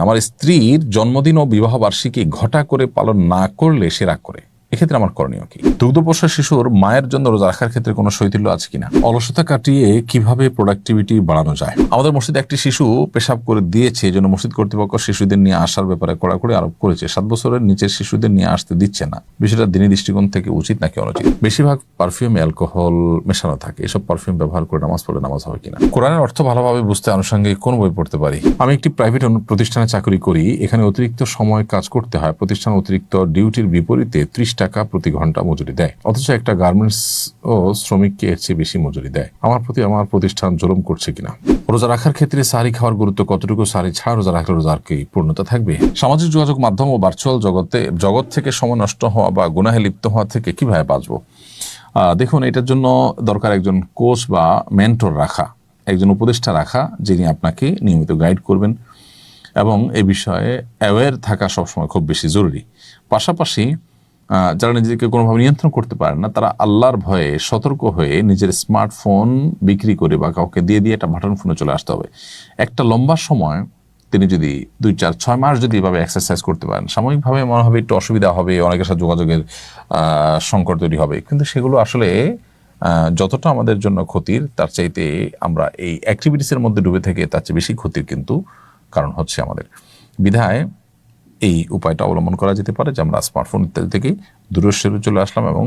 আমার স্ত্রীর জন্মদিন ও বিবাহ বার্ষিকী ঘটা করে পালন না করলে সে রাগ করে। এক্ষেত্রে আমার করণীয় কি? দুগ্ধপোষা শিশুর মায়ের জন্য রোজা রাখার ক্ষেত্রে কোনো শৈথিল্য আছে কিনা? অলসতা কাটিয়ে কীভাবে প্রোডাক্টিভিটি বাড়ানো যায়? আমাদের মসজিদে একটি শিশু পেশাব করে দিয়েছে, এই জন্য মসজিদ কর্তৃপক্ষ শিশুদের নিয়ে আসার ব্যাপারে কড়াকড়ি আরোপ করেছে। সাত বছরের নিচের শিশুদের নিয়ে আসতে দিচ্ছে না। বিষয়টা দিনী দৃষ্টিকোণ থেকে উচিত নাকি অনুচিত? বেশিরভাগ পারফিউম অ্যালকোহল মেশানো থাকে। এসব পারফিউম ব্যবহার করে নামাজ পড়লে নামাজ হবে কিনা? কোরআনের অর্থ ভালোভাবে বুঝতে আনুষঙ্গিক কোন বই পড়তে পারি? আমি একটি প্রাইভেট প্রতিষ্ঠানে চাকরি করি। এখানে অতিরিক্ত সময় কাজ করতে হয়। প্রতিষ্ঠান অতিরিক্ত ডিউটির বিপরীতে ত্রিশ টাকা প্রতি ঘণ্টা মজুরি দেয়। অথচ একটা গার্মেন্টস ও শ্রমিককে এর চেয়ে বেশি মজুরি দেয়। আমার প্রতি আমার প্রতিষ্ঠান জুলুম করছে কিনা? রোজা রাখার ক্ষেত্রে সারি খাওয়ার গুরুত্ব কতটুকু? সারি ছাড়া রোজা রাখলে রোজার কি পূর্ণতা থাকবে? সামাজিক যোগাযোগ মাধ্যম ও ভার্চুয়াল জগতে জগৎ থেকে সময় নষ্ট হওয়া বা গুনাহে লিপ্ত হওয়া থেকে কীভাবে বাঁচবো? দেখুন, এটার জন্য দরকার একজন কোচ বা মেন্টর রাখা। একজন উপদেষ্টা রাখা, যিনি আপনাকে নিয়মিত গাইড করবেন এবং এ বিষয়ে অ্যাওয়্যার থাকা সবসময় খুব বেশি জরুরি। পাশাপাশি যারা নিজেকে কোনোভাবে নিয়ন্ত্রণ করতে পারেন না, তারা আল্লাহর ভয়ে সতর্ক হয়ে নিজের স্মার্টফোন বিক্রি করে বা কাউকে দিয়ে দিয়ে একটা বাটন ফোনে চলে আসতে হবে। একটা লম্বা সময় তিনি যদি দুই চার ছয় মাস যদি এভাবে এক্সারসাইজ করতে পারেন, সাময়িকভাবে মনে হবে একটু অসুবিধা হবে, অনেকের সাথে যোগাযোগের সংকট তৈরি হবে। কিন্তু সেগুলো আসলে যতটা আমাদের জন্য ক্ষতির, তার চাইতে আমরা এই অ্যাক্টিভিটিসের মধ্যে ডুবে থেকে তার চেয়ে বেশি ক্ষতির কিন্তু কারণ হচ্ছে আমাদের। বিধায় এই উপায়টা অবলম্বন করা যেতে পারে যে আমরা স্মার্টফোন ইত্যাদি থেকেই দূরের সেরে চলে আসলাম এবং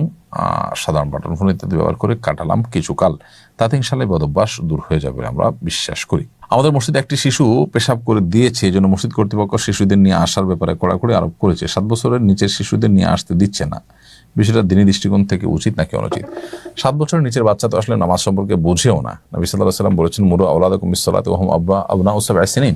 সাধারণ বাটন ফোন ইত্যাদি ব্যবহার করে কাটালাম কিছুকাল। তাতে ইনশাল্লাহ বদভ্যাস দূর হয়ে যাবে আমরা বিশ্বাস করি। আমাদের মসজিদে একটি শিশু পেশাব করে দিয়েছে, এই জন্য মসজিদ কর্তৃপক্ষ শিশুদের নিয়ে আসার ব্যাপারে কড়াকড়ি আরোপ করেছে। সাত বছরের নিচের শিশুদের নিয়ে আসতে দিচ্ছে না। বিষয়টা দিনী দৃষ্টিকোণ থেকে উচিত নাকি অনুচিত? সাত বছরের নিচের বাচ্চা তো আসলে নামাজ সম্পর্কে বোঝেও না। নবী সাল্লাহ সাল্লাম বলেছেন, মুরু আউলাদ কুমিসালাত ওহম আব্বা আবনা ওসাব আসিনিন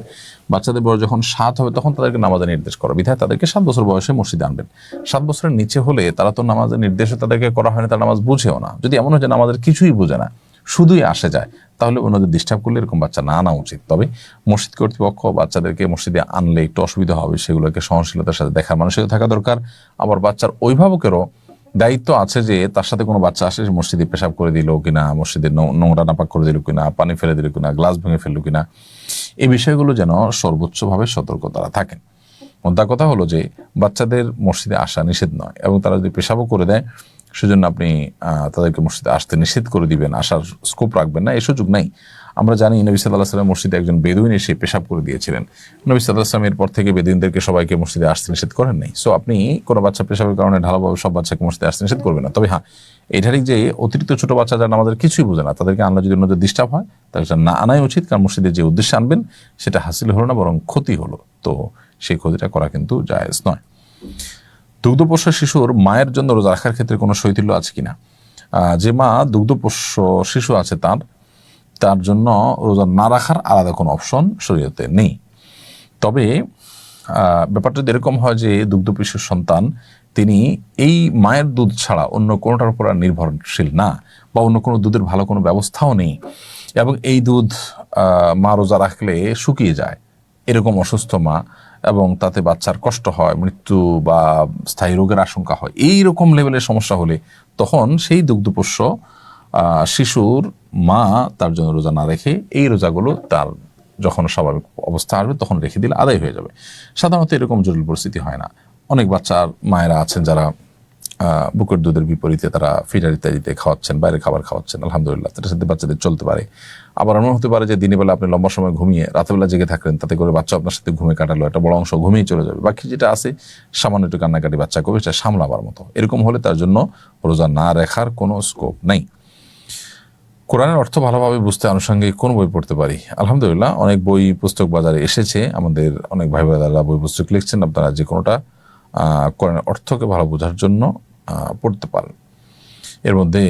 বাচ্চাদের বয়স যখন সাত হবে, তখন তাদেরকে নামাজের নির্দেশ করো। বিধায় তাদেরকে সাত বছর বয়সে মসজিদে আনবেন। সাত বছরের নিচে হলে তারা তো নামাজের নির্দেশে তাদেরকে করা হয় না তারা নামাজ বুঝেও না। যদি এমন হয় যে নামাজের কিছুই বোঝে না, শুধুই আসে যায়, তাহলে ওনাদের ডিস্টার্ব করলে এরকম বাচ্চা না আনা উচিত। তবে মসজিদ কর্তৃপক্ষ বাচ্চাদেরকে মসজিদে আনলে একটু অসুবিধা হবে, সেগুলোকে সহনশীলতার সাথে দেখার মানসিকতা থাকা দরকার। আবার বাচ্চার অভিভাবকেরও দায়িত্ব আছে যে তার সাথে কোনো বাচ্চা আসে মসজিদে পেশাব করে দিল কিনা, মসজিদে নোংরা নাপাক করে দিল কিনা, পানি ফেলে দিল কিনা, গ্লাস ভেঙে ফেলল কিনা, এই বিষয়গুলো যেন সর্বোচ্চভাবে সতর্ক তারা থাকেন। মোদ্দা কথা হলো যে বাচ্চাদের মসজিদে আসা নিষেধ নয় এবং তারা যদি পেশাবও করে দেয় সেজন্য আপনি তাদেরকে মসজিদে আসতে নিষেধ করে দিবেন, আসার স্কোপ রাখবেন না, এই সুযোগ নাই। আমরা জানি নবী সাল্লাহ সাল্লাম মসজিদে একজন বেদুইন এসে পেশাব করে দিয়েছিলেন। নবী সাল্লাহ সাল্লাম এরপর থেকে বেদুইনদেরকে সবাইকে মসজিদে আসতে নিষেধ করেন নাই। সো আপনি কোনো বাচ্চা পেশাবের কারণে ঢালাভাবে সব বাচ্চাকে মসজিদে আসতে নিষেধ করবেন না। তবে হ্যাঁ এটারই যে অতিরিক্ত ছোট বাচ্চা যারা আমাদের কিছুই বোঝে না, তাদেরকে আনলে যদি ওনাদের ডিস্টার্ব হয় তাহলে না আনাই উচিত, কারণ মসজিদে যে উদ্দেশ্যে আনবেন, সেটা হাসিল হলো না, বরং ক্ষতি হলো। তো সেই ক্ষতিটা করা কিন্তু জায়েজ নয়। দুগ্ধপোষ্য শিশুর মায়ের জন্য রোজা রাখার ক্ষেত্রে কোনো শৈথিল্য আছে কিনা? আহ, যে মা দুগ্ধপোষ্য শিশু আছে তার তার জন্য রোজা না রাখার আলাদা কোনো অপশন শরীয়তে নেই। তবে ব্যাপারটা যদি এরকম হয় যে দুগ্ধপোষ্য সন্তান তিনি এই মায়ের দুধ ছাড়া অন্য কোনোটার উপর নির্ভরশীল না বা অন্য কোনো দুধের ভালো কোনো ব্যবস্থাও নেই এবং এই দুধ মা রোজা রাখলে শুকিয়ে যায় এরকম অসুস্থ মা এবং তাতে বাচ্চার কষ্ট হয়, মৃত্যু বা স্থায়ী রোগের আশঙ্কা হয়। এই রকম লেভেলের সমস্যা হলে তখন সেই দুগ্ধপোষ্য শিশুর মা তার জন্য রোজা না রেখে এই রোজাগুলো তার যখন স্বাভাবিক অবস্থা আসবে তখন রেখে দিলে আদায় হয়ে যাবে। সাধারণত এরকম জরুরি পরিস্থিতি হয় না। অনেক বাচ্চার মায়েরা আছেন যারা বুকের দুধের বিপরীতে তারা ফিডার ইত্যাদিতে খাওয়াচ্ছেন বাইরে খাবার খাওয়াচ্ছেন, আলহামদুলিল্লাহ। তাদের সাথে বাচ্চাদের চলতে পারে। আবার এমন হতে পারে যে দিনের বেলা আপনি লম্বা সময় ঘুমিয়ে রাতেবেলা জেগে থাকলেন, তাতে করে বাচ্চা আপনার সাথে ঘুমে কাটালো, একটা বড় অংশ ঘুমিয়ে চলে যাবে। বাকি যেটা আছে, সামান্য একটু কান্নাকাটি বাচ্চা করবে, সেটা সামলাবার মতো। এরকম হলে তার জন্য রোজা না রাখার কোনো স্কোপ নেই। কোরআনের অর্থ ভালোভাবে বুঝতে আনুষঙ্গিক কোন বই পড়তে পারি? আলহামদুলিল্লাহ, অনেক বই পুস্তক বাজারে এসেছে। আমাদের অনেক ভাই বোনেরা বই পুস্তক লিখছেন। আপনারা যে কোনোটা কোরআনের অর্থকে ভালো বোঝার জন্য পড়তে পারেন। এর মধ্যে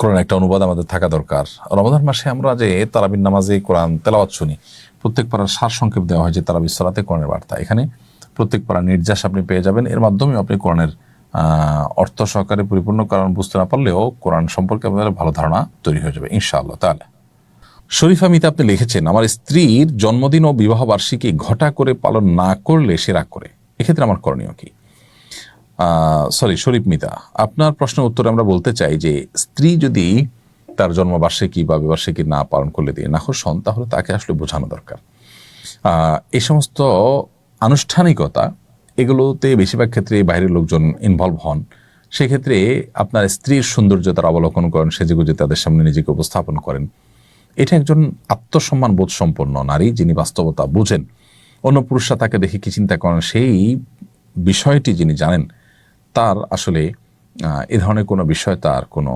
কোরআন একটা অনুবাদ আমাদের থাকা দরকার। রমজান মাসে আমরা যে তারাবির নামাজে কোরআন তেলাওয়াত শুনি, প্রত্যেক পাড়ার সার সংক্ষেপ দেওয়া হয় যে তারাবির সলাতে কোরআনের বার্তা। এখানে প্রত্যেক পাড়ার নির্যাস আপনি পেয়ে যাবেন। এর মাধ্যমে আপনি কোরআনের অর্থ সহকারে পরিপূর্ণ কারণ বুঝতে না পারলেও কোরআন সম্পর্কে আপনাদের ভালো ধারণা তৈরি হয়ে যাবে ইনশাআল্লাহ তাহলে শরীফা মিতা আপনি লিখেছেন, আমার স্ত্রীর জন্মদিন ও বিবাহ বার্ষিকী ঘটা করে পালন না করলে সে রাগ করে। এক্ষেত্রে আমার করণীয় কি? সরি শরীফ মিতা আপনার প্রশ্নের উত্তরে আমরা বলতে চাই যে, স্ত্রী যদি তার জন্মবার্ষিকী বা বিবার্ষিকী না পালন করলে দিয়ে নাখোশ হন, তাহলে তাকে আসলে বোঝানো দরকার। এই সমস্ত আনুষ্ঠানিকতা, এগুলোতে বেশিরভাগ ক্ষেত্রে বাইরের লোকজন ইনভলভ হন। সেক্ষেত্রে আপনার স্ত্রীর সৌন্দর্যতার অবলোকন করেন, সেজেগুজে তাদের সামনে নিজেকে উপস্থাপন করেন। এটা একজন আত্মসম্মান বোধ সম্পন্ন নারী যিনি বাস্তবতা বুঝেন। অন্য পুরুষরা তাকে দেখে কি চিন্তা করেন, সেই বিষয়টি যিনি জানেন তার আসলে এ ধরনের কোনো বিষয় তার কোনো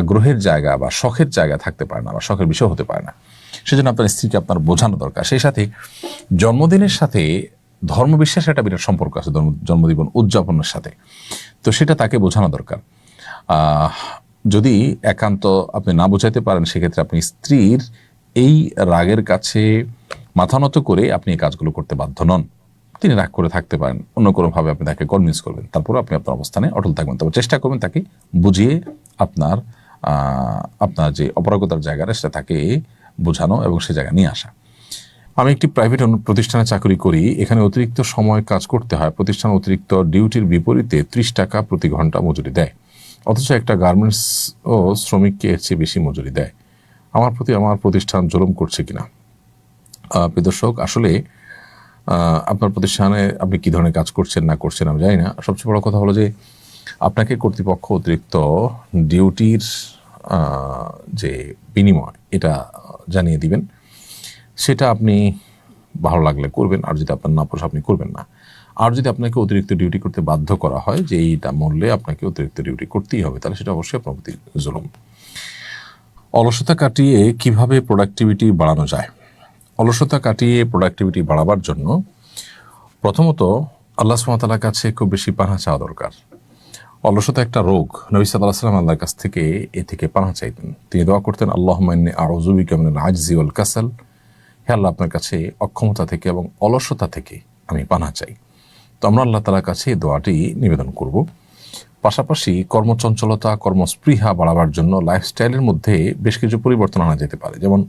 আগ্রহের জায়গা বা শখের জায়গা থাকতে পারে না বা শখের বিষয় হতে পারে না। সেজন্য আপনার স্ত্রীকে আপনার বোঝানো দরকার। সেই সাথে জন্মদিনের সাথে ধর্মবিশ্বাসের একটা বিরাট সম্পর্ক আছে জন্মদিবন উদযাপনের সাথে। তো সেটা তাকে বোঝানো দরকার। যদি একান্ত আপনি না বোঝাইতে পারেন, সেক্ষেত্রে আপনি স্ত্রীর এই রাগের কাছে মাথা নত করে আপনি এই কাজগুলো করতে বাধ্য নন। তিনি রাগ করে থাকতে পারেন। অন্য কোনোভাবে আপনি তাকে কনভিন্স করবেন। তারপর আপনি আপনার অবস্থানে অটল থাকবেন। তবে চেষ্টা করবেন তাকে বুঝিয়ে আপনার আপনার যে অপরাগতার জায়গাটা সেটা তাকে বোঝানো এবং সে জায়গা নিয়ে আসা। আমি একটি প্রাইভেট প্রতিষ্ঠানে চাকরি করি। এখানে অতিরিক্ত সময় কাজ করতে হয়। প্রতিষ্ঠান অতিরিক্ত ডিউটির বিপরীতে ত্রিশ টাকা প্রতি ঘণ্টা মজুরি দেয়। অথচ একটা গার্মেন্টস ও শ্রমিককে এর চেয়ে বেশি মজুরি দেয়। আমার প্রতি আমার প্রতিষ্ঠান জুলুম করছে কিনা? আহ, প্রিয় দর্শক আসলে আপনার প্রতিষ্ঠানে আপনি কি ধরনের কাজ করছেন, না করছেন আমি জানি না। সবচেয়ে বড় কথা হলো যে, আপনাকে কর্তৃপক্ষ অতিরিক্ত ডিউটির যে বিনিময়, এটা জানিয়ে দিবেন। সেটা আপনি ভালো লাগলে করবেন, আর যদি আপনার না পোষা আপনি করবেন না। আর যদি আপনাকে অতিরিক্ত ডিউটি করতে বাধ্য করা হয়, যে এইটা মূল্যে আপনাকে অতিরিক্ত ডিউটি করতেই হবে, তাহলে সেটা অবশ্যই আপনার প্রতি জুলুম। অলসতা কাটিয়ে কীভাবে প্রোডাক্টিভিটি বাড়ানো যায়? অলসতা কাটিয়ে প্রোডাক্টিভিটি বাড়াবার জন্য প্রথমত আল্লাহ সুমতালার কাছে খুব বেশি পানা চাওয়া দরকার। অলসতা একটা রোগ। নবী সাল্লাহ সাল্লাম আল্লাহর কাছ থেকে এ থেকে পানা চাইতেন। তিনি দোয়া করতেন আল্লাহ মান্নে আরজুবি কেমন আজজি ওল কাসাল। হে আল্লাহ, আপনার কাছে অক্ষমতা থেকে এবং অলসতা থেকে আমি পানা চাই। তো আমরা আল্লাহ তালার কাছে এই দোয়াটি নিবেদন করব। পাশাপাশি কর্মচঞ্চলতা, কর্মস্পৃহা বাড়াবার জন্য লাইফস্টাইলের মধ্যে বেশ কিছু পরিবর্তন আনা যেতে পারে। যেমন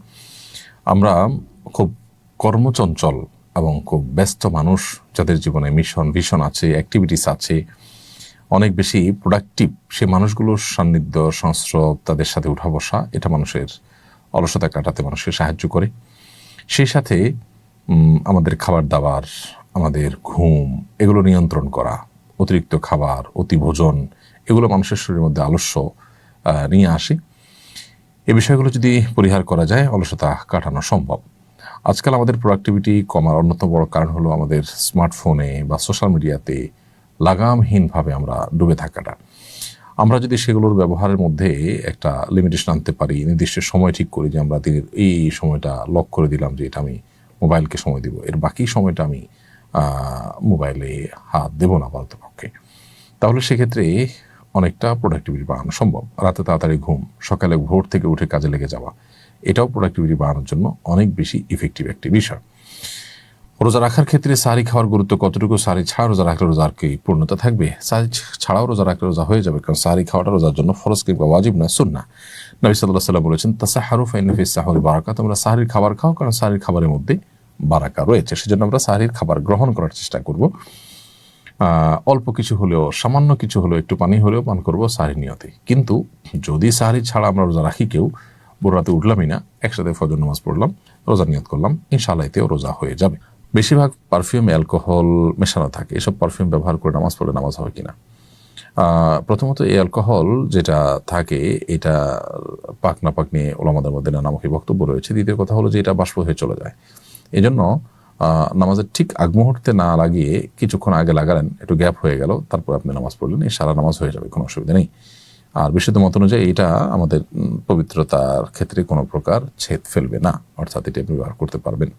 আমরা খুব কর্মচঞ্চল এবং খুব ব্যস্ত মানুষ যাদের জীবনে মিশন, ভিশন আছে অ্যাক্টিভিটিস আছে, অনেক বেশি প্রোডাক্টিভ সে মানুষগুলোর সান্নিধ্য, সংস্রব, তাদের সাথে উঠা বসা, এটা মানুষের অলসতা কাটাতে মানুষকে সাহায্য করে। সেই সাথে আমাদের খাবার দাবার, আমাদের ঘুম, এগুলো নিয়ন্ত্রণ করা, অতিরিক্ত খাবার অতি ভোজন এগুলো মানুষের শরীরের মধ্যে আলস্য নিয়ে আসে। এ বিষয়গুলো যদি পরিহার করা যায়, অলসতা কাটানো সম্ভব। আজকাল আমাদের প্রোডাক্টিভিটি কমার অন্যতম বড় কারণ হলো আমাদের স্মার্টফোনে বা সোশ্যাল মিডিয়াতে লাগামহীনভাবে আমরা ডুবে থাকাটা। আমরা যদি সেগুলোর ব্যবহারের মধ্যে একটা লিমিটেশন আনতে পারি, নির্দিষ্ট সময় ঠিক করি যে আমরা দিনের এই সময়টা লক করে দিলাম যে এটা আমি মোবাইলকে সময় দিব, এর বাকি সময়টা আমি মোবাইলে হাত দেবো না আপাতত পক্ষে, তাহলে সেক্ষেত্রে অনেকটা প্রোডাক্টিভিটি বাড়ানো সম্ভব। রাতে তাড়াতাড়ি ঘুম, সকালে ভোর থেকে উঠে কাজে লেগে যাওয়া এটাও প্রোডাক্টিভিটি বাড়ানোর জন্য অনেক বেশি ইফেক্টিভ একটি বিষয়। রোজা রাখার ক্ষেত্রে সারি খাওয়ার গুরুত্ব কতটুকু? সারি ছাড়া রোজা রাখলে রোজার কি পূর্ণতা থাকবে? সারি ছাড়াও রোজা রাখলে রোজা হয়ে যাবে, কারণ সারি খাওয়াটা রোজার জন্য ফরজ কিংবা ওয়াজিব না সুন্না নবী সাল্লাহ সাল্লাম বলেছেন তাসা হারুফ আইনফিস সাহরি বারাকা তোমরা সাহারির খাবার খাও, কারণ সাহারির খাবারের মধ্যে বারাকা রয়েছে। সেজন্য আমরা সাহারির খাবার গ্রহণ করার চেষ্টা করব। অল্প কিছু হলেও, সামান্য কিছু হলেও, একটু পানি হলেও পান করব সাহারি নিয়তে। কিন্তু যদি সাহারি ছাড়া আমরা রোজা রাখি কেউ ভোর রাতে উঠলামই না, একসাথে ফজর নামাজ পড়লাম রোজা নিয়ত করলাম, ইনশাআল্লাহ এতেও রোজা হয়ে যাবে। বেশিরভাগ পারফিউম অ্যালকোহল মেশানো থাকে, এসব পারফিউম ব্যবহার করে নামাজ পড়লে নামাজ হবে কিনা? প্রথমত এই অ্যালকোহল যেটা থাকে, এটা পাক না পাক নিয়ে ওলামাদের মধ্যে নানামুখী বক্তব্য রয়েছে। দ্বিতীয় কথা হলো যে এটা বাষ্প হয়ে চলে যায়। এই জন্য নামাজের ঠিক আগ মুহূর্তে না লাগিয়ে কিছুক্ষণ আগে লাগালেন, একটু গ্যাপ হয়ে গেল, তারপর আপনি নামাজ পড়লেন এই সারা নামাজ হয়ে যাবে, কোনো অসুবিধা নেই। আর বিশুদ্ধ মত অনুযায়ী এটা আমাদের পবিত্রতার ক্ষেত্রে কোনো প্রকার ছেদ ফেলবে না। অর্থাৎ এটা ব্যবহার করতে পারবেন।